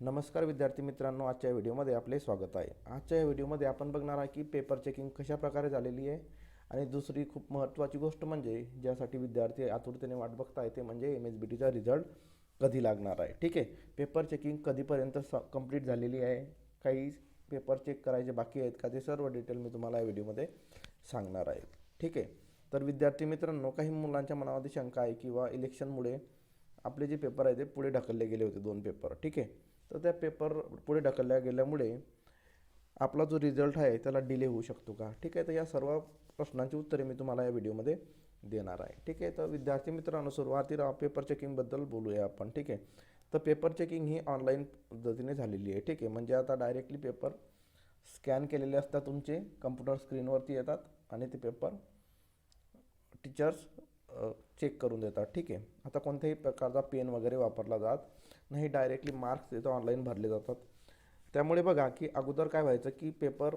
नमस्कार विद्यार्थी मित्रांनो आजच्या व्हिडिओमध्ये आपले स्वागत आहे. आजच्या या व्हिडिओमध्ये आपण बघणार आहे की पेपर चेकिंग कशा प्रकारे झालेली आहे आणि दुसरी खूप महत्त्वाची गोष्ट म्हणजे ज्यासाठी विद्यार्थी आतुरतेने वाट बघताय ते म्हणजे एम एस बी टीचा रिझल्ट कधी लागणार आहे. ठीक आहे? पेपर चेकिंग कधीपर्यंत स कंप्लीट झालेली आहे? काही पेपर चेक करायचे बाकी आहेत का? ते सर्व डिटेल मी तुम्हाला या व्हिडिओमध्ये सांगणार आहे. ठीक आहे? तर विद्यार्थी मित्रांनो काही मुलांच्या मनामध्ये शंका आहे किंवा इलेक्शनमुळे आपले जे पेपर आहे ते पुढे ढकलले गेले होते दोन पेपर ठीक आहे? तर त्या पेपर पुढे ढकलल्या गेल्यामुळे आपला जो रिझल्ट आहे त्याला डिले होऊ शकतो का? ठीक आहे तर या सर्व प्रश्नांची उत्तरे मी तुम्हाला या व्हिडिओमध्ये देणार आहे. ठीक आहे तर विद्यार्थी मित्रांनो सुरुवातीला पेपर चेकिंगबद्दल बोलूया आपण. ठीक आहे तर पेपर चेकिंग ही ऑनलाईन पद्धतीने झालेली आहे. ठीक आहे म्हणजे आता डायरेक्टली पेपर स्कॅन केलेले असतात तुमचे. कम्प्युटर स्क्रीनवरती येतात आणि ते पेपर टीचर्स चेक करून देतात. ठीक आहे? आता कोणत्याही प्रकारचा पेन वगैरे वापरला जात नाही. डायरेक्टली मार्क्स तिथं ऑनलाईन भरले जातात. त्यामुळे बघा की अगोदर काय व्हायचं की पेपर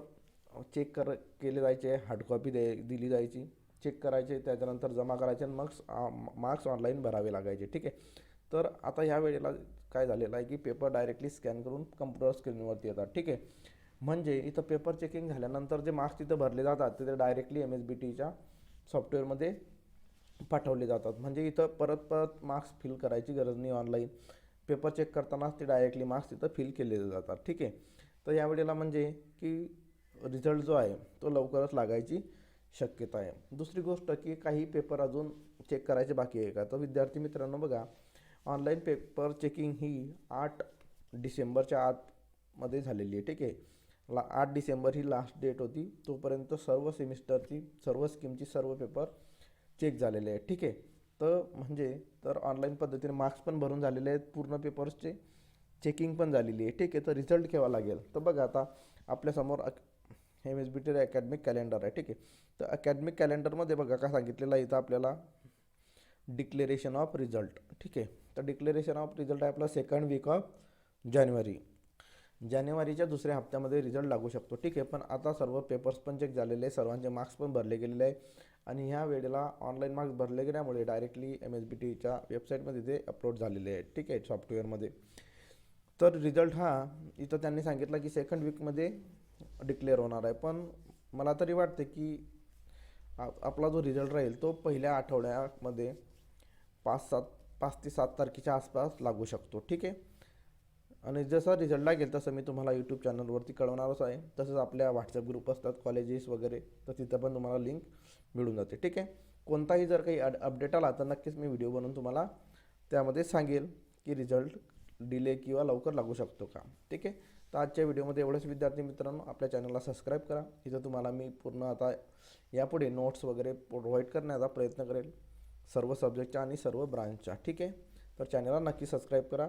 चेक कर केले जायचे. हार्डकॉपी दे दिली जायची. चेक करायचे. त्याच्यानंतर जमा करायचे आणि मग मार्क्स ऑनलाईन भरावे लागायचे. ठीक आहे? तर आता ह्या वेळेला काय झालेलं आहे की पेपर डायरेक्टली स्कॅन करून कम्प्युटर स्क्रीनवरती येतात. ठीक आहे? म्हणजे इथं पेपर चेकिंग झाल्यानंतर जे मार्क्स तिथं भरले जातात ते डायरेक्टली एम एस बी टीच्या सॉफ्टवेअरमध्ये पाठवले जातात. म्हणजे इथं परत परत मार्क्स फिल करायची गरज नाही ऑनलाईन पेपर चेक करतानाच ते डायरेक्टली मार्क्स तिथं फिल केले जातात. ठीक आहे? तर यावेळेला म्हणजे की रिझल्ट जो आहे तो लवकरच लागायची शक्यता आहे. दुसरी गोष्ट की काही पेपर अजून चेक करायचे बाकी आहे का? तर विद्यार्थी मित्रांनो बघा ऑनलाईन पेपर चेकिंग ही आठ डिसेंबरच्या आतमध्ये झालेली आहे. ठीक आहे? ला आठ डिसेंबर ही लास्ट डेट होती. तोपर्यंत सर्व सेमिस्टरची सर्व स्कीमची सर्व पेपर चेक झालेले आहेत. ठीक आहे. तर म्हणजे तर ऑनलाईन पद्धतीने मार्क्स पण भरून झालेले आहेत. पूर्ण पेपर्सचे चेकिंग पण झालेली आहे. ठीक आहे. तर रिझल्ट केव्हा लागेल? तर बघा आता आपल्यासमोर M S B T academic calendar आहे. ठीक आहे. तर अकॅडमिक कॅलेंडरमध्ये बघा काय सांगितलेलं आहे इथं आपल्याला डिक्लेरेशन ऑफ रिझल्ट ठीक आहे. तर डिक्लेरेशन ऑफ रिझल्ट आहे आपला सेकंड वीक ऑफ जानेवारी जानेवारीच्या दुसऱ्या हप्त्यामध्ये रिझल्ट लागू शकतो. ठीक आहे पण आता सर्व पेपर्स पण चेक झालेले आहे सर्वांचे मार्क्स पण भरले गेलेले आहे आणि ह्या वेळेला ऑनलाईन मार्क्स भरले गेल्यामुळे डायरेक्टली एम एस बी टीच्या वेबसाईटमध्ये ते अपलोड झालेले आहे ठीक आहे सॉफ्टवेअरमध्ये तर रिझल्ट हा इथं त्यांनी सांगितलं की सेकंड वीकमध्ये डिक्लेअर होणार आहे. पण मला तरी वाटते की आपला जो रिझल्ट राहील तो पहिल्या आठवड्यामध्ये पाच सात पाच ते सात तारखेच्या आसपास लागू शकतो. ठीक आहे? आणि जसा रिझल्ट लागेल तसं मी तुम्हाला यूट्यूब चॅनलवरती कळवणारच आहे. तसंच आपल्या व्हॉट्सअप ग्रुप असतात कॉलेजेस वगैरे तर तिथं पण तुम्हाला लिंक मिळून जाते ठीक आहे? कोणताही जर काही अड अपडेट आला तर नक्कीच मी व्हिडिओ बनवून तुम्हाला त्यामध्ये सांगेल की रिझल्ट डिले किंवा लवकर लागू शकतो का ठीक आहे? तर आजच्या व्हिडिओमध्ये एवढंच. विद्यार्थी मित्रांनो आपल्या चॅनलला सबस्क्राईब करा. इथं तुम्हाला मी पूर्ण आता यापुढे नोट्स वगैरे प्रोव्हाइड करण्याचा प्रयत्न करेल सर्व सब्जेक्टच्या आणि सर्व ब्रांचच्या ठीक आहे? तर चॅनलला नक्की सबस्क्राईब करा.